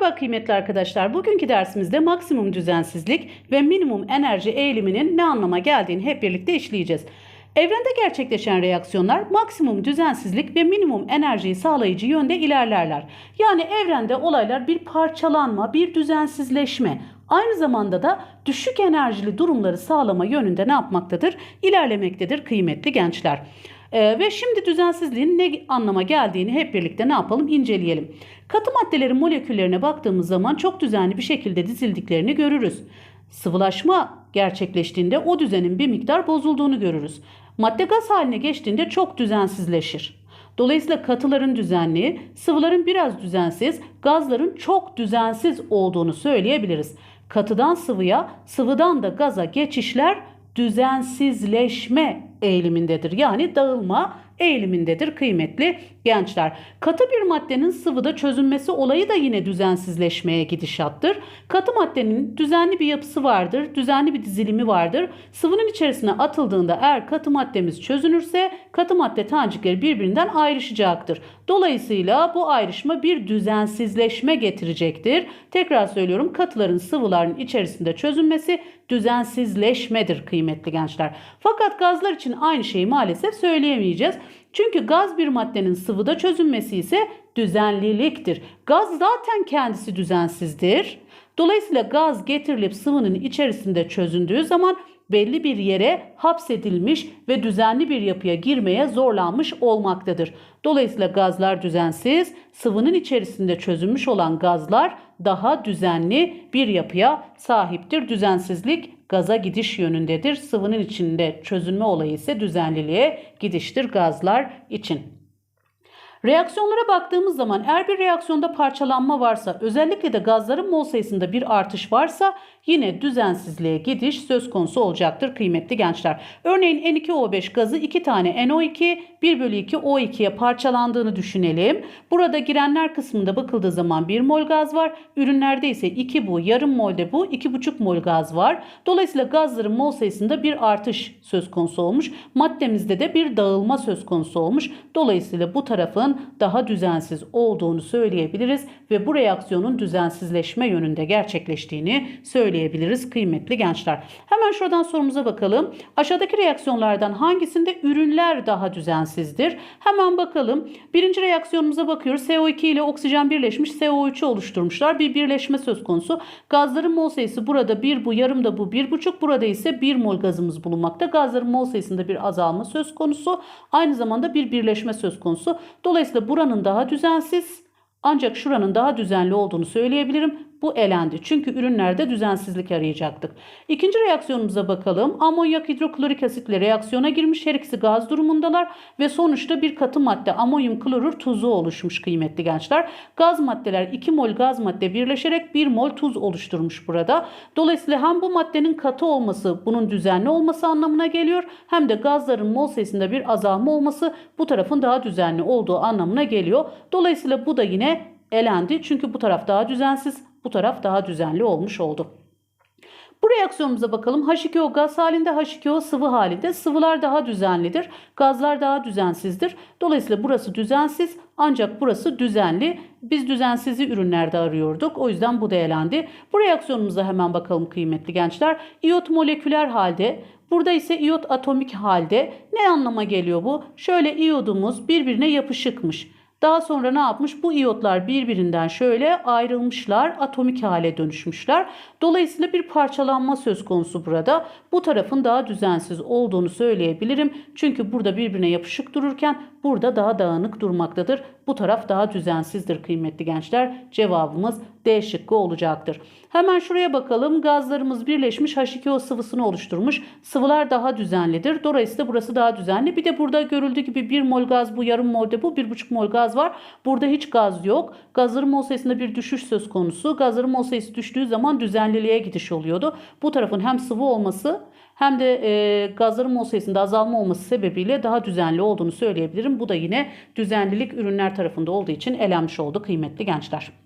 Merhaba kıymetli arkadaşlar. Bugünkü dersimizde maksimum düzensizlik ve minimum enerji eğiliminin ne anlama geldiğini hep birlikte işleyeceğiz. Evrende gerçekleşen reaksiyonlar maksimum düzensizlik ve minimum enerjiyi sağlayıcı yönde ilerlerler. Yani evrende olaylar bir parçalanma, bir düzensizleşme, aynı zamanda da düşük enerjili durumları sağlama yönünde ne yapmaktadır? İlerlemektedir kıymetli gençler. Ee, ve şimdi düzensizliğin ne anlama geldiğini hep birlikte ne yapalım inceleyelim. Katı maddelerin moleküllerine baktığımız zaman çok düzenli bir şekilde dizildiklerini görürüz. Sıvılaşma gerçekleştiğinde o düzenin bir miktar bozulduğunu görürüz. Madde gaz haline geçtiğinde çok düzensizleşir. Dolayısıyla katıların düzenli, sıvıların biraz düzensiz, gazların çok düzensiz olduğunu söyleyebiliriz. Katıdan sıvıya, sıvıdan da gaza geçişler düzensizleşme eğilimindedir. Yani dağılma eğilimindedir kıymetli gençler. Katı bir maddenin sıvıda çözünmesi olayı da yine düzensizleşmeye gidişattır. Katı maddenin düzenli bir yapısı vardır, düzenli bir dizilimi vardır. Sıvının içerisine atıldığında eğer katı maddemiz çözünürse katı madde tanecikleri birbirinden ayrışacaktır. Dolayısıyla bu ayrışma bir düzensizleşme getirecektir. Tekrar söylüyorum katıların sıvıların içerisinde çözünmesi düzensizleşmedir kıymetli gençler. Fakat gazlar için aynı şeyi maalesef söyleyemeyeceğiz. Çünkü gaz bir maddenin sıvıda çözünmesi ise düzenliliktir. Gaz zaten kendisi düzensizdir. Dolayısıyla gaz getirilip sıvının içerisinde çözündüğü zaman belli bir yere hapsedilmiş ve düzenli bir yapıya girmeye zorlanmış olmaktadır. Dolayısıyla gazlar düzensiz, sıvının içerisinde çözülmüş olan gazlar daha düzenli bir yapıya sahiptir. Düzensizlik gaza gidiş yönündedir. Sıvının içinde çözünme olayı ise düzenliliğe gidiştir gazlar için. Reaksiyonlara baktığımız zaman eğer bir reaksiyonda parçalanma varsa özellikle de gazların mol sayısında bir artış varsa yine düzensizliğe gidiş söz konusu olacaktır kıymetli gençler. Örneğin N2O5 gazı 2 tane NO2 1 bölü 2 O2'ye parçalandığını düşünelim. Burada girenler kısmında bakıldığı zaman 1 mol gaz var. Ürünlerde ise 2 bu yarım molde bu 2,5 mol gaz var. Dolayısıyla gazların mol sayısında bir artış söz konusu olmuş. Maddemizde de bir dağılma söz konusu olmuş. Dolayısıyla bu tarafın daha düzensiz olduğunu söyleyebiliriz ve bu reaksiyonun düzensizleşme yönünde gerçekleştiğini söyleyebiliriz kıymetli gençler. Hemen şuradan sorumuza bakalım. Aşağıdaki reaksiyonlardan hangisinde ürünler daha düzensizdir? Hemen bakalım. Birinci reaksiyonumuza bakıyoruz. CO2 ile oksijen birleşmiş CO3'ü oluşturmuşlar. Bir birleşme söz konusu. Gazların mol sayısı burada 1 bu yarım da bu 1,5 burada ise 1 mol gazımız bulunmakta. Gazların mol sayısında bir azalma söz konusu. Aynı zamanda bir birleşme söz konusu. Dolayısıyla buranın daha düzensiz ancak şuranın daha düzenli olduğunu söyleyebilirim. Bu elendi. Çünkü ürünlerde düzensizlik arayacaktık. İkinci reaksiyonumuza bakalım. Amonyak hidroklorik asitle reaksiyona girmiş. Her ikisi gaz durumundalar ve sonuçta bir katı madde amonyum klorür tuzu oluşmuş kıymetli gençler. Gaz maddeler 2 mol gaz madde birleşerek 1 mol tuz oluşturmuş burada. Dolayısıyla hem bu maddenin katı olması bunun düzenli olması anlamına geliyor hem de gazların mol sayısında bir azalma olması bu tarafın daha düzenli olduğu anlamına geliyor. Dolayısıyla bu da yine elendi. Çünkü bu taraf daha düzensiz, bu taraf daha düzenli olmuş oldu. Bu reaksiyonumuza bakalım. H2O gaz halinde, H2O sıvı halinde. Sıvılar daha düzenlidir. Gazlar daha düzensizdir. Dolayısıyla burası düzensiz ancak burası düzenli. Biz düzensizi ürünlerde arıyorduk. O yüzden bu da elendi. Bu reaksiyonumuza hemen bakalım kıymetli gençler. İyot moleküler halde. Burada ise iyot atomik halde. Ne anlama geliyor bu? Şöyle iyodumuz birbirine yapışıkmış. Daha sonra ne yapmış? Bu iyotlar birbirinden şöyle ayrılmışlar, atomik hale dönüşmüşler. Dolayısıyla bir parçalanma söz konusu burada. Bu tarafın daha düzensiz olduğunu söyleyebilirim. Çünkü burada birbirine yapışık dururken burada daha dağınık durmaktadır. Bu taraf daha düzensizdir kıymetli gençler. Cevabımız D şıkkı olacaktır. Hemen şuraya bakalım. Gazlarımız birleşmiş H2O sıvısını oluşturmuş. Sıvılar daha düzenlidir. Dolayısıyla burası daha düzenli. Bir de burada görüldüğü gibi 1 mol gaz bu, yarım molde bu, 1,5 mol gaz var. Burada hiç gaz yok. Gazların mol sayısında bir düşüş söz konusu. Gazların mol sayısı düştüğü zaman düzenliliğe gidiş oluyordu. Bu tarafın hem sıvı olması hem de e, gazların mol sayısında azalma olması sebebiyle daha düzenli olduğunu söyleyebilirim. Bu da yine düzenlilik ürünler tarafında olduğu için elenmiş oldu kıymetli gençler.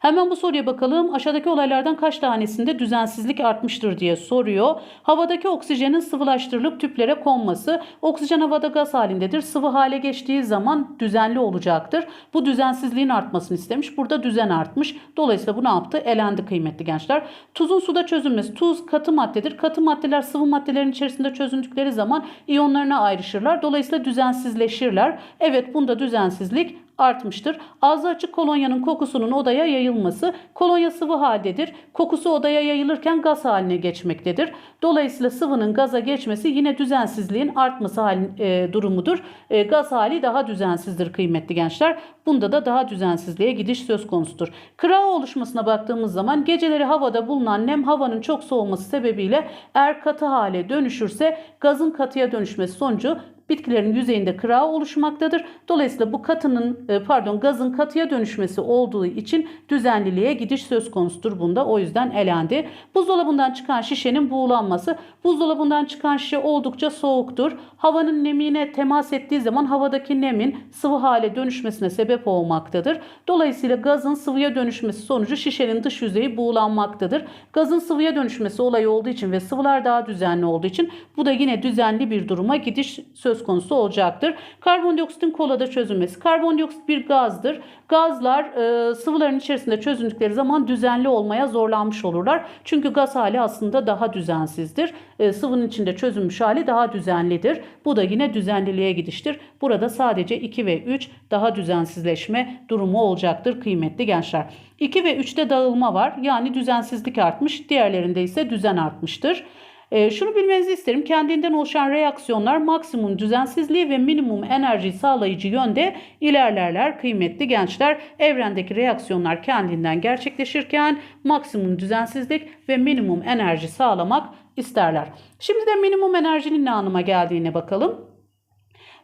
Hemen bu soruya bakalım. Aşağıdaki olaylardan kaç tanesinde düzensizlik artmıştır diye soruyor. Havadaki oksijenin sıvılaştırılıp tüplere konması. Oksijen havada gaz halindedir. Sıvı hale geçtiği zaman düzenli olacaktır. Bu düzensizliğin artmasını istemiş. Burada düzen artmış. Dolayısıyla bu ne yaptı? Elendi kıymetli gençler. Tuzun suda çözünmesi. Tuz katı maddedir. Katı maddeler sıvı maddelerin içerisinde çözündükleri zaman iyonlarına ayrışırlar. Dolayısıyla düzensizleşirler. Evet bunda düzensizlik artmıştır. Ağzı açık kolonyanın kokusunun odaya yayılması. Kolonya sıvı haldedir. Kokusu odaya yayılırken gaz haline geçmektedir. Dolayısıyla sıvının gaza geçmesi yine düzensizliğin artması hali, e, durumudur. E, gaz hali daha düzensizdir kıymetli gençler. Bunda da daha düzensizliğe gidiş söz konusudur. Kıra oluşmasına baktığımız zaman geceleri havada bulunan nem havanın çok soğuması sebebiyle eğer katı hale dönüşürse gazın katıya dönüşmesi sonucu bitkilerin yüzeyinde kıra oluşmaktadır. Dolayısıyla bu katının e, pardon gazın katıya dönüşmesi olduğu için düzenliliğe gidiş söz konusudur bunda. O yüzden elendi. Buzdolabından çıkan şişenin buğulanması. Buzdolabından çıkan şişe oldukça soğuktur. Havanın nemine temas ettiği zaman havadaki nemin sıvı hale dönüşmesine sebep olmaktadır. Dolayısıyla gazın sıvıya dönüşmesi sonucu şişenin dış yüzeyi buğulanmaktadır. Gazın sıvıya dönüşmesi olayı olduğu için ve sıvılar daha düzenli olduğu için bu da yine düzenli bir duruma gidiş söz konusu olacaktır. Karbondioksitin kolada çözülmesi. Karbondioksit bir gazdır. Gazlar e, sıvıların içerisinde çözündükleri zaman düzenli olmaya zorlanmış olurlar. Çünkü gaz hali aslında daha düzensizdir. E, sıvının içinde çözülmüş hali daha düzenlidir. Bu da yine düzenliliğe gidiştir. Burada sadece 2 ve 3 daha düzensizleşme durumu olacaktır kıymetli gençler. 2 ve 3'te dağılma var. Yani düzensizlik artmış. Diğerlerinde ise düzen artmıştır. E, şunu bilmenizi isterim. Kendinden oluşan reaksiyonlar maksimum düzensizliği ve minimum enerji sağlayıcı yönde ilerlerler. Kıymetli gençler, evrendeki reaksiyonlar kendinden gerçekleşirken maksimum düzensizlik ve minimum enerji sağlamak isterler. Şimdi de minimum enerjinin ne anlama geldiğine bakalım.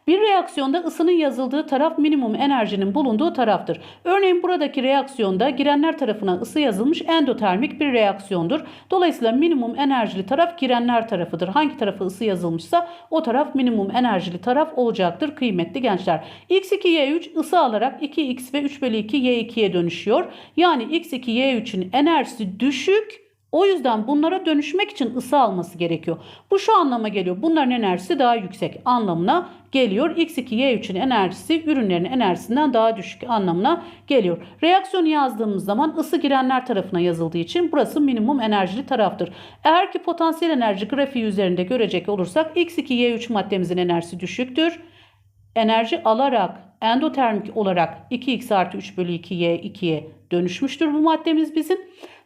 Bir reaksiyonda ısının yazıldığı taraf minimum enerjinin bulunduğu taraftır. Örneğin buradaki reaksiyonda girenler tarafına ısı yazılmış endotermik bir reaksiyondur. Dolayısıyla minimum enerjili taraf girenler tarafıdır. Hangi tarafa ısı yazılmışsa o taraf minimum enerjili taraf olacaktır kıymetli gençler. X2Y3 ısı alarak 2X ve 3 bölü 2 Y2'ye dönüşüyor. Yani X2Y3'ün enerjisi düşük o yüzden bunlara dönüşmek için ısı alması gerekiyor. Bu şu anlama geliyor. Bunların enerjisi daha yüksek anlamına geliyor. X2Y3'ün enerjisi ürünlerin enerjisinden daha düşük anlamına geliyor. Reaksiyonu yazdığımız zaman ısı girenler tarafına yazıldığı için burası minimum enerjili taraftır. Eğer ki potansiyel enerji grafiği üzerinde görecek olursak X2Y3 maddemizin enerjisi düşüktür. Enerji alarak endotermik olarak 2x artı 3 bölü 2y 2'ye dönüşmüştür bu maddemiz bizim.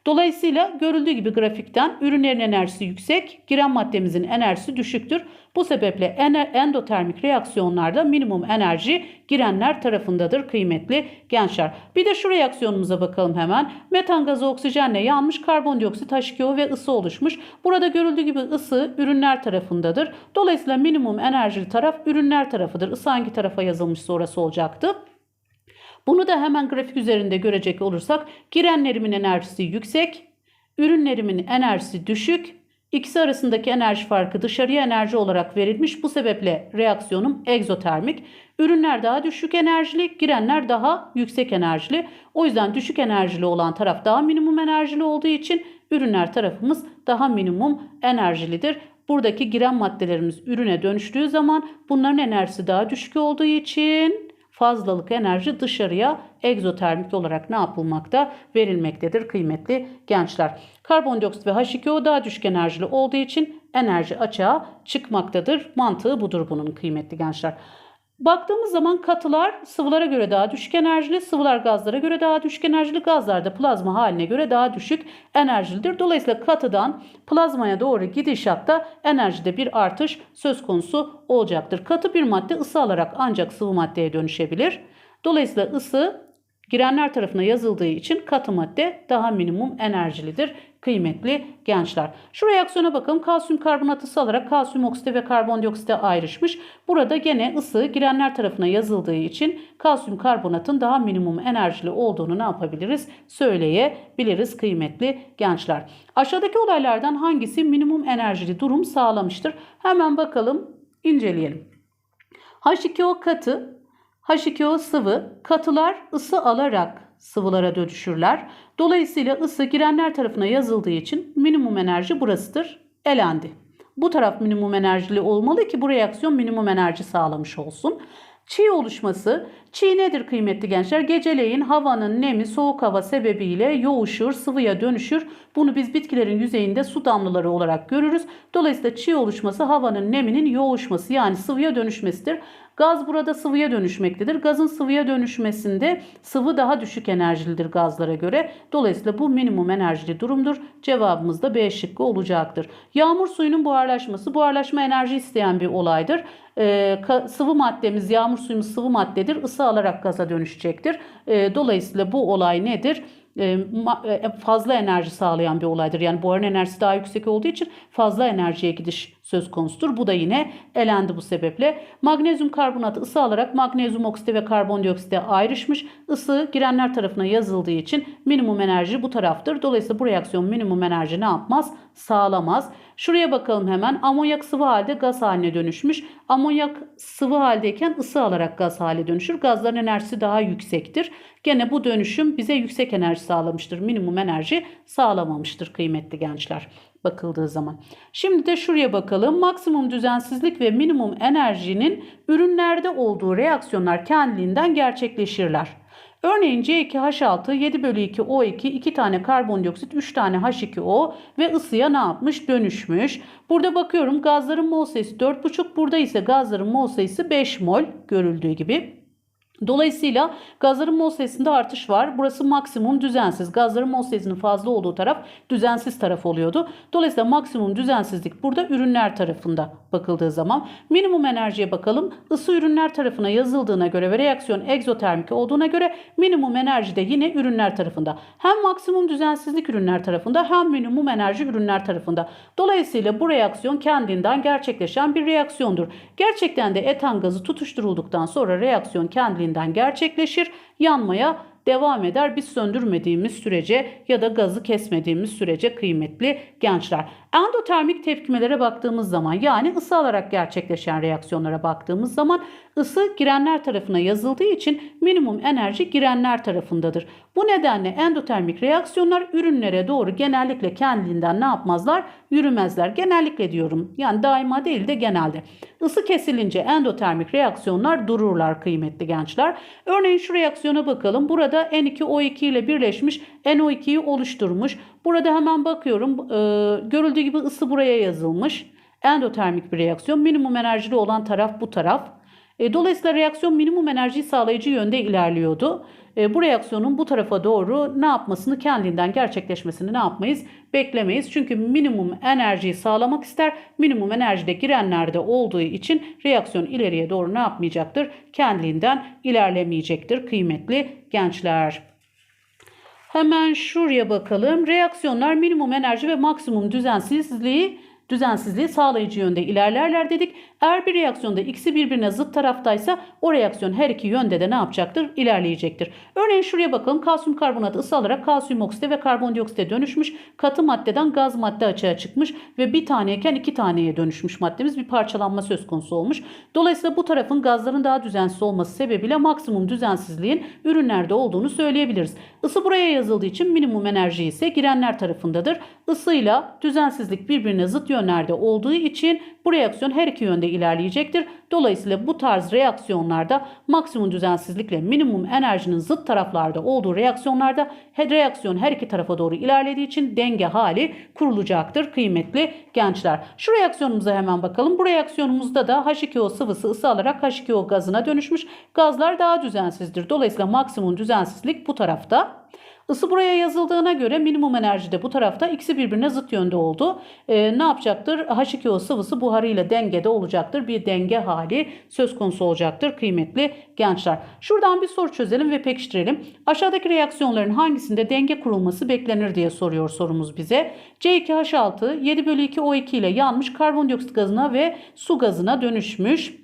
Dolayısıyla görüldüğü gibi grafikten ürünlerin enerjisi yüksek, giren maddemizin enerjisi düşüktür. Bu sebeple endotermik reaksiyonlarda minimum enerji girenler tarafındadır kıymetli gençler. Bir de şu reaksiyonumuza bakalım hemen. Metan gazı oksijenle yanmış, karbondioksit H2O ve ısı oluşmuş. Burada görüldüğü gibi ısı ürünler tarafındadır. Dolayısıyla minimum enerjili taraf ürünler tarafıdır. Isı hangi tarafa yazılmışsa orası olacaktı. Bunu da hemen grafik üzerinde görecek olursak girenlerimin enerjisi yüksek, ürünlerimin enerjisi düşük, İkisi arasındaki enerji farkı dışarıya enerji olarak verilmiş. Bu sebeple reaksiyonum egzotermik. Ürünler daha düşük enerjili, girenler daha yüksek enerjili. O yüzden düşük enerjili olan taraf daha minimum enerjili olduğu için ürünler tarafımız daha minimum enerjilidir. Buradaki giren maddelerimiz ürüne dönüştüğü zaman bunların enerjisi daha düşük olduğu için fazlalık enerji dışarıya egzotermik olarak ne yapılmakta? Verilmektedir kıymetli gençler. Karbondioksit ve H2O daha düşük enerjili olduğu için enerji açığa çıkmaktadır. Mantığı budur bunun kıymetli gençler. Baktığımız zaman katılar sıvılara göre daha düşük enerjili, sıvılar gazlara göre daha düşük enerjili, gazlar da plazma haline göre daha düşük enerjilidir. Dolayısıyla katıdan plazmaya doğru gidişatta enerjide bir artış söz konusu olacaktır. Katı bir madde ısı alarak ancak sıvı maddeye dönüşebilir. Dolayısıyla ısı girenler tarafına yazıldığı için katı madde daha minimum enerjilidir kıymetli gençler. Şu reaksiyona bakalım. Kalsiyum karbonat ısı alarak kalsiyum oksite ve karbondioksite ayrışmış. Burada gene ısı girenler tarafına yazıldığı için kalsiyum karbonatın daha minimum enerjili olduğunu ne yapabiliriz? Söyleyebiliriz kıymetli gençler. Aşağıdaki olaylardan hangisi minimum enerjili durum sağlamıştır? Hemen bakalım, inceleyelim. H2O katı H2O sıvı, katılar ısı alarak sıvılara dönüşürler. Dolayısıyla ısı girenler tarafına yazıldığı için minimum enerji burasıdır. Elendi. Bu taraf minimum enerjili olmalı ki bu reaksiyon minimum enerji sağlamış olsun. Çiğ oluşması. Çiğ nedir kıymetli gençler? Geceleyin havanın nemi soğuk hava sebebiyle yoğuşur, sıvıya dönüşür. Bunu biz bitkilerin yüzeyinde su damlaları olarak görürüz. Dolayısıyla çiğ oluşması havanın neminin yoğuşması yani sıvıya dönüşmesidir. Gaz burada sıvıya dönüşmektedir. Gazın sıvıya dönüşmesinde sıvı daha düşük enerjilidir gazlara göre. Dolayısıyla bu minimum enerjili durumdur. Cevabımız da B şıkkı olacaktır. Yağmur suyunun buharlaşması buharlaşma enerji isteyen bir olaydır. Ee, sıvı maddemiz yağmur suyumuz sıvı maddedir. Isı alarak gaza dönüşecektir. Ee, dolayısıyla bu olay nedir? Fazla enerji sağlayan bir olaydır. Yani buharın enerjisi daha yüksek olduğu için fazla enerjiye gidiş söz konusudur. Bu da yine elendi bu sebeple. Magnezyum karbonatı ısı alarak magnezyum oksiti ve karbondioksite ayrışmış. Isı girenler tarafına yazıldığı için minimum enerji bu taraftır. Dolayısıyla bu reaksiyon minimum enerji ne yapmaz? Sağlamaz. Şuraya bakalım hemen. Amonyak sıvı halde gaz haline dönüşmüş. Amonyak sıvı haldeyken ısı alarak gaz hale dönüşür. Gazların enerjisi daha yüksektir. Gene bu dönüşüm bize yüksek enerji sağlamıştır. Minimum enerji sağlamamıştır kıymetli gençler bakıldığı zaman. Şimdi de şuraya bakalım. Maksimum düzensizlik ve minimum enerjinin ürünlerde olduğu reaksiyonlar kendiliğinden gerçekleşirler. Örneğin C2H6, 7 bölü 2 O2, 2 tane karbondioksit, 3 tane H2O ve ısıya ne yapmış? Dönüşmüş. Burada bakıyorum gazların mol sayısı 4,5, burada ise gazların mol sayısı 5 mol görüldüğü gibi. Dolayısıyla gazların mol sayısında artış var. Burası maksimum düzensiz. Gazların mol sayısının fazla olduğu taraf düzensiz taraf oluyordu. Dolayısıyla maksimum düzensizlik burada ürünler tarafında bakıldığı zaman. Minimum enerjiye bakalım. Isı ürünler tarafına yazıldığına göre ve reaksiyon egzotermik olduğuna göre minimum enerji de yine ürünler tarafında. Hem maksimum düzensizlik ürünler tarafında hem minimum enerji ürünler tarafında. Dolayısıyla bu reaksiyon kendinden gerçekleşen bir reaksiyondur. Gerçekten de etan gazı tutuşturulduktan sonra reaksiyon kendiliğinden kendiliğinden gerçekleşir, yanmaya devam eder biz söndürmediğimiz sürece ya da gazı kesmediğimiz sürece kıymetli gençler. Endotermik tepkimelere baktığımız zaman yani ısı alarak gerçekleşen reaksiyonlara baktığımız zaman ısı girenler tarafına yazıldığı için minimum enerji girenler tarafındadır. Bu nedenle endotermik reaksiyonlar ürünlere doğru genellikle kendiliğinden ne yapmazlar? Yürümezler. Genellikle diyorum. Yani daima değil de genelde. Isı kesilince endotermik reaksiyonlar dururlar kıymetli gençler. Örneğin şu reaksiyona bakalım. Burada N2O2 ile birleşmiş NO2'yi oluşturmuş. Burada hemen bakıyorum. E, görüldüğü gibi ısı buraya yazılmış. Endotermik bir reaksiyon. Minimum enerjili olan taraf bu taraf. E, dolayısıyla reaksiyon minimum enerjiyi sağlayıcı yönde ilerliyordu. E, bu reaksiyonun bu tarafa doğru ne yapmasını kendinden gerçekleşmesini ne yapmayız? Beklemeyiz. Çünkü minimum enerjiyi sağlamak ister. Minimum enerjide girenlerde olduğu için reaksiyon ileriye doğru ne yapmayacaktır? Kendiliğinden ilerlemeyecektir kıymetli gençler. Hemen şuraya bakalım. Reaksiyonlar minimum enerji ve maksimum düzensizliği düzensizliği sağlayıcı yönde ilerlerler dedik. Eğer bir reaksiyonda ikisi birbirine zıt taraftaysa o reaksiyon her iki yönde de ne yapacaktır? İlerleyecektir. Örneğin şuraya bakalım. Kalsiyum karbonatı ısı alarak kalsiyum oksite ve karbondioksite dönüşmüş. Katı maddeden gaz madde açığa çıkmış ve bir taneyken iki taneye dönüşmüş maddemiz. Bir parçalanma söz konusu olmuş. Dolayısıyla bu tarafın gazların daha düzensiz olması sebebiyle maksimum düzensizliğin ürünlerde olduğunu söyleyebiliriz. Isı buraya yazıldığı için minimum enerji ise girenler tarafındadır. Isıyla düzensizlik birbirine zıt yönlerde olduğu için bu reaksiyon her iki yönde ilerleyecektir. Dolayısıyla bu tarz reaksiyonlarda maksimum düzensizlikle minimum enerjinin zıt taraflarda olduğu reaksiyonlarda reaksiyon her iki tarafa doğru ilerlediği için denge hali kurulacaktır kıymetli gençler. Şu reaksiyonumuza hemen bakalım. Bu reaksiyonumuzda da H2O sıvısı ısı alarak H2O gazına dönüşmüş. Gazlar daha düzensizdir. Dolayısıyla maksimum düzensizlik bu tarafta. Isı buraya yazıldığına göre minimum enerji de bu tarafta ikisi birbirine zıt yönde oldu. E, ne yapacaktır? H2O sıvısı buharıyla dengede olacaktır. Bir denge hali söz konusu olacaktır kıymetli gençler. Şuradan bir soru çözelim ve pekiştirelim. Aşağıdaki reaksiyonların hangisinde denge kurulması beklenir diye soruyor sorumuz bize. C2H6 7 bölü 2 O2 ile yanmış karbondioksit gazına ve su gazına dönüşmüş.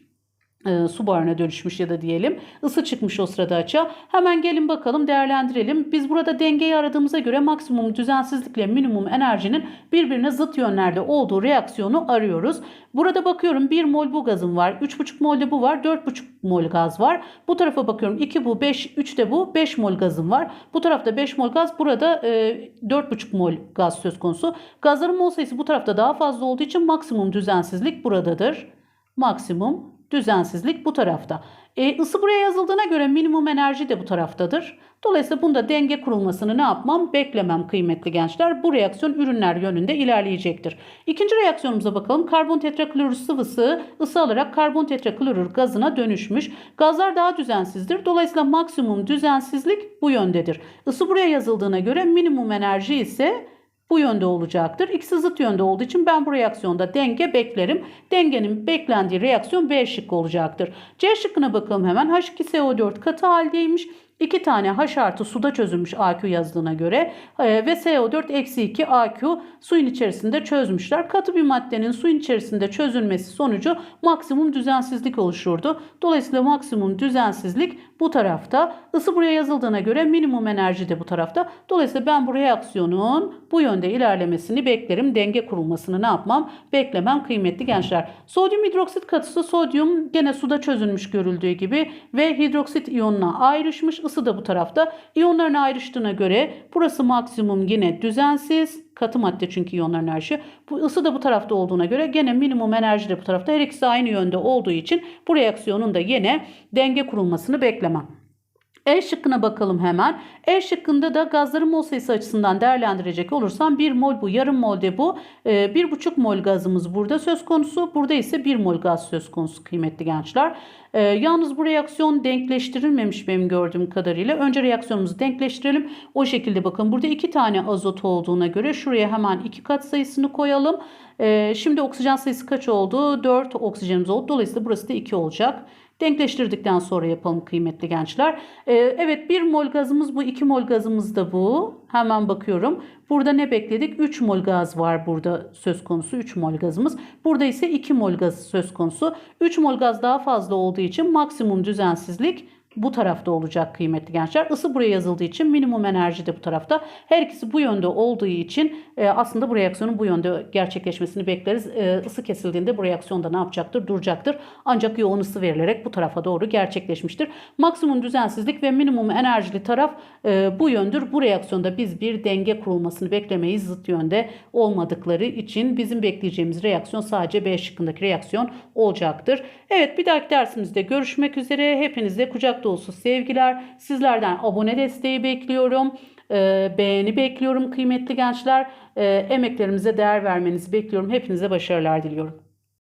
E, su buharına dönüşmüş ya da diyelim ısı çıkmış o sırada açığa. Hemen gelin bakalım değerlendirelim. Biz burada dengeyi aradığımıza göre maksimum düzensizlikle minimum enerjinin birbirine zıt yönlerde olduğu reaksiyonu arıyoruz. Burada bakıyorum 1 mol bu gazım var. 3,5 mol de bu var. 4,5 mol gaz var. Bu tarafa bakıyorum 2 bu 5 3 de bu 5 mol gazım var. Bu tarafta 5 mol gaz burada e, 4,5 mol gaz söz konusu. Gazların mol sayısı bu tarafta daha fazla olduğu için maksimum düzensizlik buradadır. Maksimum düzensizlik bu tarafta. E, ısı buraya yazıldığına göre minimum enerji de bu taraftadır. Dolayısıyla bunda denge kurulmasını ne yapmam? Beklemem kıymetli gençler. Bu reaksiyon ürünler yönünde ilerleyecektir. İkinci reaksiyonumuza bakalım. Karbon tetraklorür sıvısı ısı alarak karbon tetraklorür gazına dönüşmüş. Gazlar daha düzensizdir. Dolayısıyla maksimum düzensizlik bu yöndedir. Isı buraya yazıldığına göre minimum enerji ise bu yönde olacaktır. İkisi zıt yönde olduğu için ben bu reaksiyonda denge beklerim. Dengenin beklendiği reaksiyon B şıkkı olacaktır. C şıkkına bakalım hemen. H2SO4 katı haldeymiş. 2 tane H artı suda çözülmüş AQ yazdığına göre e, ve CO4 eksi 2 AQ suyun içerisinde çözmüşler. Katı bir maddenin suyun içerisinde çözülmesi sonucu maksimum düzensizlik oluşurdu. Dolayısıyla maksimum düzensizlik bu tarafta. Isı buraya yazıldığına göre minimum enerji de bu tarafta. Dolayısıyla ben bu reaksiyonun bu yönde ilerlemesini beklerim. Denge kurulmasını ne yapmam? Beklemem kıymetli gençler. Sodyum hidroksit katısı sodyum gene suda çözülmüş görüldüğü gibi ve hidroksit iyonuna ayrışmış. Isı da bu tarafta. İyonlarına ayrıştığına göre burası maksimum yine düzensiz. Katı madde çünkü iyonların enerji. Bu ısı da bu tarafta olduğuna göre gene minimum enerji de bu tarafta. Her ikisi aynı yönde olduğu için bu reaksiyonun da yine denge kurulmasını beklemem. E şıkkına bakalım hemen. E şıkkında da gazların mol sayısı açısından değerlendirecek olursam 1 mol bu, yarım mol de bu. E, 1,5 mol gazımız burada söz konusu. Burada ise 1 mol gaz söz konusu kıymetli gençler. E, yalnız bu reaksiyon denkleştirilmemiş benim gördüğüm kadarıyla. Önce reaksiyonumuzu denkleştirelim. O şekilde bakın burada 2 tane azot olduğuna göre şuraya hemen 2 kat sayısını koyalım. E, şimdi oksijen sayısı kaç oldu? 4 oksijenimiz oldu. Dolayısıyla burası da 2 olacak. Denkleştirdikten sonra yapalım kıymetli gençler. Ee, evet 1 mol gazımız bu 2 mol gazımız da bu. Hemen bakıyorum. Burada ne bekledik? 3 mol gaz var burada söz konusu 3 mol gazımız. Burada ise 2 mol gaz söz konusu. 3 mol gaz daha fazla olduğu için maksimum düzensizlik bu tarafta olacak kıymetli gençler. Isı buraya yazıldığı için minimum enerji de bu tarafta. Her ikisi bu yönde olduğu için e, aslında bu reaksiyonun bu yönde gerçekleşmesini bekleriz. E, ısı kesildiğinde bu reaksiyonda ne yapacaktır? Duracaktır. Ancak yoğun ısı verilerek bu tarafa doğru gerçekleşmiştir. Maksimum düzensizlik ve minimum enerjili taraf e, bu yöndür. Bu reaksiyonda biz bir denge kurulmasını beklemeyiz. Zıt yönde olmadıkları için bizim bekleyeceğimiz reaksiyon sadece B şıkkındaki reaksiyon olacaktır. Evet bir dahaki dersimizde görüşmek üzere. Hepinize kucak dolusu sevgiler. Sizlerden abone desteği bekliyorum. Ee, beğeni bekliyorum kıymetli gençler. Ee, emeklerimize değer vermenizi bekliyorum. Hepinize başarılar diliyorum.